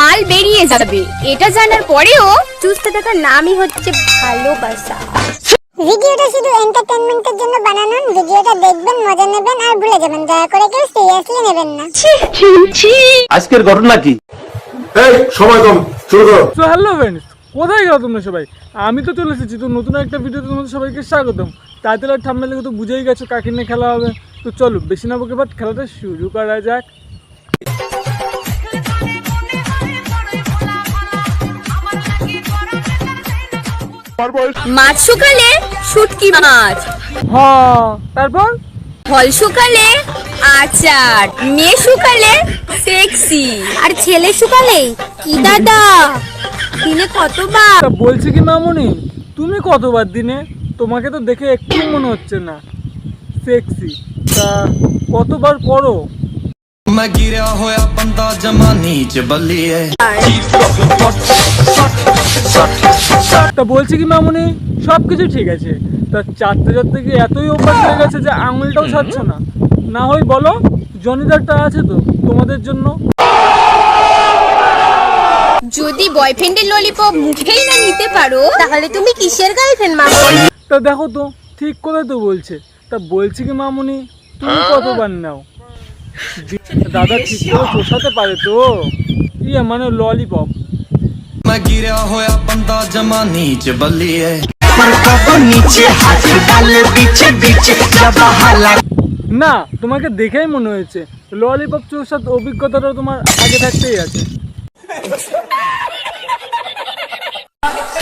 মাল বেরিয়ে যাবে। এটা জানার পরেও চুজতে থাকার নামই হচ্ছে ভালোবাসা। ভিডিওটা শুধু এন্টারটেনমেন্টের জন্য বানানো ভিডিওটা দেখবেন মজা নেবেন আর ভুলে যাবেন। দয়া করে কেউ সিরিয়াসলি নেবেন না। আজকের ঘটনা কি? এই সময় কম শুরু করো। তো হ্যালো ফ্রেন্ডস কোথায় গেল তোমরা সবাই? আমি তো চলে এসেছি তো নতুন একটা ভিডিওতে তোমাদের সবাইকে স্বাগতম। টাইটেল আর থাম্বনেল তো বুঝেই গেছো কাকে নিয়ে খেলা হবে। তো চলো বেশি না বকে বাট খেলাটা শুরু করা যাক। মাছ শুকালে শুটকি মাছ। হ তারপর? ফল শুকালে আচার মেয়ে শুকালে সেক্সি। আর ছেলে শুকালে কি দাদা? দিনে কতবার? বলছি কি মামুনি তুমি কতবার দিনে? তোমাকে তো দেখে একটু মনে হচ্ছে না। সেক্সি তা কতবার করো मैं गिरा होया बंदा जमा नीच बलिए। তা বলছি কি মামুনি? সব কিছু ঠিক আছে। তা চারটে চারটে কি এতই অভ্যাস হয়ে গেছে যে আঙুলটাও ছাড়ছ না? না হয় বলো জনিদারটা আছে তো তোমাদের জন্য। যদি বয়ফ্রেন্ডের ললিপপ মুখেই না নিতে পারো তাহলে তুমি কিসের গার্লফ্রেন্ড মামা তা দেখো তো ঠিক করে তো বলছে। তা বলছি কি মামুনি তুমি কতবার নাও? দাদা ঠিক করে পোষাতে পারে তো। ইয়ে মানে ললিপপ ਮੈਂ ਗਿਰਿਆ ਹੋਇਆ ਬੰਦਾ ਜਮਾਨੀ ਚ ਬੱਲੀਏ না তোমাকে দেখেই মনে হয়েছে ললিপপ চোষার অভিজ্ঞতাটা তোমার আগে থাকতেই আছে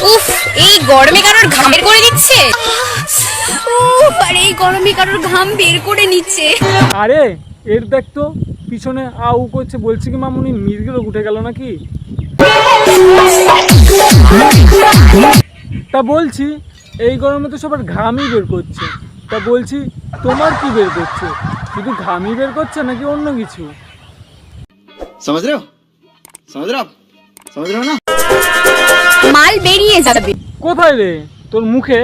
উফ এই গরমে কারোর ঘাম বের করে দিচ্ছে উফ আর এই গরমে কারোর ঘাম বের করে নিচ্ছে আরে এর দেখ তো পিছনে আউ করছে বলছি কি মামুনি মির্গেরও উঠে গেল নাকি তা বলছি এই গরমে তো সবার ঘামই বের করছে। তা বলছি তোমার কি বের করছে? শুধু ঘামই বের করছে নাকি অন্য কিছু? মাল বেরিয়ে যাবে। কোথায় রে? তোর মুখে?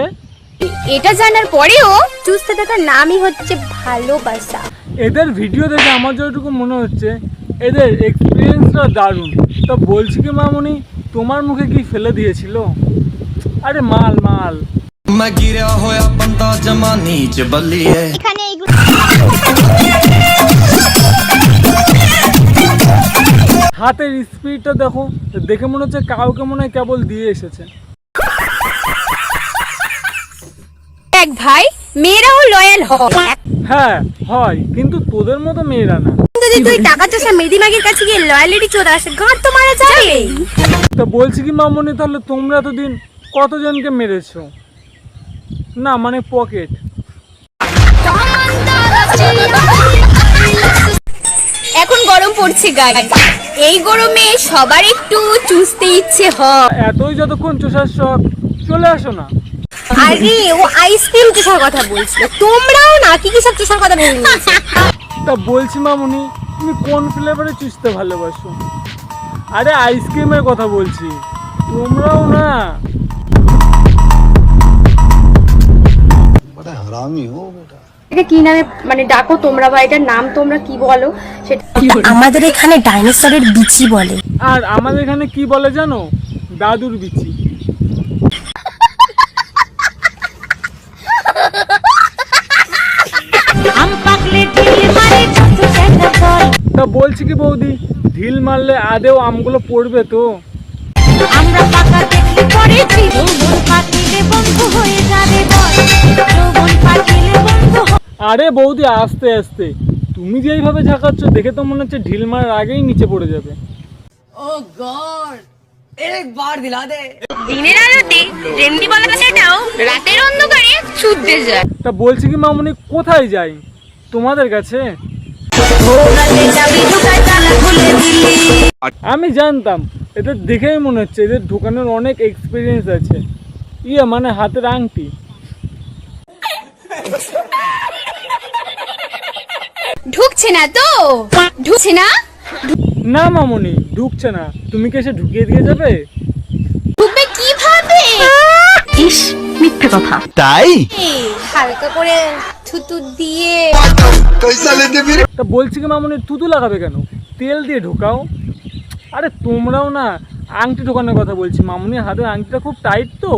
এটা জানার পরেও চুস্তে দেখার নামই হচ্ছে ভালোবাসা। এদের ভিডিও দেখে আমার যতটুকু মনে হচ্ছে এদের এক্সপিরিয়েন্সটা দারুণ। তা বলছি কি মামুনি? তোমার মুখে কি ফেলে দিয়েছিল? আরে মাল মাল। হাতের স্পিডটা দেখো দেখে মনে হচ্ছে কাউকে মনে হয় কেবল দিয়ে এসেছে। এক ভাই হ্যাঁ হয় কিন্তু তোদের মতো মেয়েরা না। যদি তুই টাকা চোষা মেদিমাগের কাছে গিয়ে লয়ালিটি চোদ আসে গাঁট তো মারা যাবে। তা বলছি কি মামনি তাহলে তোমরা এতদিন কতজনকে মেরেছো? না মানে পকেট এখন গরম পড়ছে গায়ে এই গরমে সবার একটু চুষতে ইচ্ছে হয়। এতই যতক্ষণ চোষার শখ চলে আসো না। আরে ও আইসক্রিম চোষার কথা বলছিল। তোমরাও না কি কি সব চোষার কথা ভেবে তা বলছি মামুনি তুমি কোন ফ্লেভারে চুষতে ভালোবাসো? আরে আইসক্রিমের কথা বলছি। তোমরাও না। এটা কি নামে মানে ডাকো তোমরা বা এটার নাম তোমরা কি বলো? সেটা আমাদের এখানে ডাইনোসরের বিচি বলে। আর আমাদের এখানে কি বলে জানো? দাদুর বিচি। তা বলছি কি বৌদি? ঢিল মারলে আদেও আমগুলো পড়বে তো। আমরা পাকা দেখলে পরে যৌবন পাতিলে বন্ধু হয়ে যাবে বল যৌবন পাতিলে বন্ধু আরে বৌদি আস্তে আস্তে। তুমি যে এইভাবে ঝাঁকাচ্ছ দেখে তো মনে হচ্ছে ঢিল মারার আগেই নিচে পড়ে যাবে। ও গড একবার দিলা দে। দিনের আলোতে রেন্দি বলা সেটাও রাতের অন্ধকারে ছুটতে যায়। তা বলছি কি মামুনি কোথায় যাই? তোমাদের কাছে? আমি জানতাম এদের দেখেই মনে হচ্ছে এদের দোকানের অনেক এক্সপিরিয়েন্স আছে। ইয়ে মানে হাতের আংটি। ঢুকছে না তো? ঢুকছে না? না মামুনি ঢুকছে না। তুমি কি এসে ঢুকিয়ে দিয়ে যাবে? ঢুকবে কীভাবে? মিথ্যে কথা। তাই? হালকা করে থুতু দিয়ে। তা বলছি কি মামুনি থুতু লাগাবে কেন? তেল দিয়ে ঢোকাও। আরে তোমরাও না আংটি ঢোকানোর কথা বলছি। মামুনির হাতের আংটিটা খুব টাইট তো।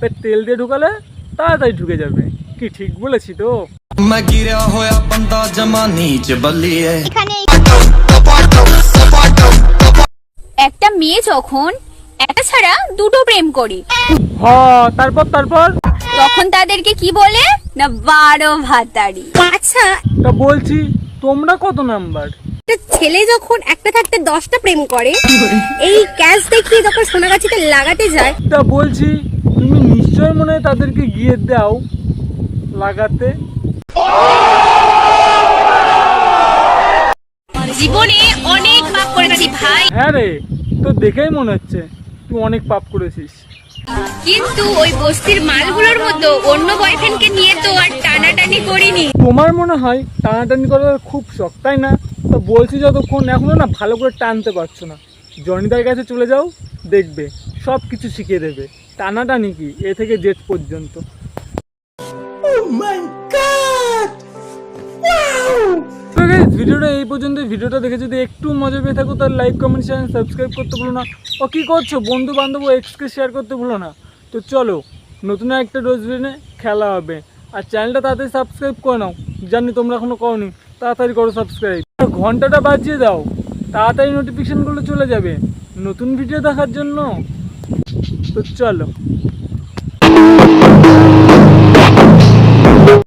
তাই তেল দিয়ে ঢোকালে তাড়াতাড়ি ঢুকে যাবে। কি ঠিক বলেছি তো? একটা মেয়ে যখন একটা ছাড়া দুটো প্রেম করে। হ তারপর তারপর? তখন তাদেরকে কি বলে? না বারো ভাতারি আচ্ছা। তা বলছি তোমরা কত নাম্বার? একটা ছেলে যখন একটা থাকতে দশটা প্রেম করে এই ক্যাশ দেখিয়ে যখন সোনাগাছিতে লাগাতে যায় তা বলছি তুমি নিশ্চয় মনে হয় তাদেরকে গিয়ে দাও লাগাতে? জীবনে অনেক পাপ করেছি ভাই। হ্যাঁ রে তো দেখেই মনে হচ্ছে তুই অনেক পাপ করেছিস। কিন্তু ওই বস্তির মালগুলোর মতো অন্য বয়ফ্রেন্ডকে নিয়ে তো আর টানাটানি করিনি। তোমার মনে হয় টানাটানি করার খুব শখ, তাই না? তো বলছি যতক্ষণ এখনও না ভালো করে টানতে পারছ না। জনিদার কাছে চলে যাও, দেখবে সব কিছু শিখিয়ে দেবে। টানাটানি কি? এ থেকে জেট পর্যন্ত। ভিডিওটা এই পর্যন্ত ভিডিওটা দেখে যদি একটু মজা পেয়ে থাকো, তাহলে লাইক কমেন্ট চ্যানেল সাবস্ক্রাইব করতে ভুলো না। ও, কী করছ? বন্ধু বান্ধব এক্সকে শেয়ার করতে ভুলো না। তো চলো, নতুন একটা ডোজবিনে খেলা হবে। আর চ্যানেলটা তাড়াতাড়ি সাবস্ক্রাইব করে নাও। জানি তোমরা এখনও করনি। তাড়াতাড়ি করো সাবস্ক্রাইব ঘন্টাটা বাজিয়ে দাও। তাড়াতাড়ি নোটিফিকেশনগুলো চলে যাবে। নতুন ভিডিও দেখার জন্য। তো চলো।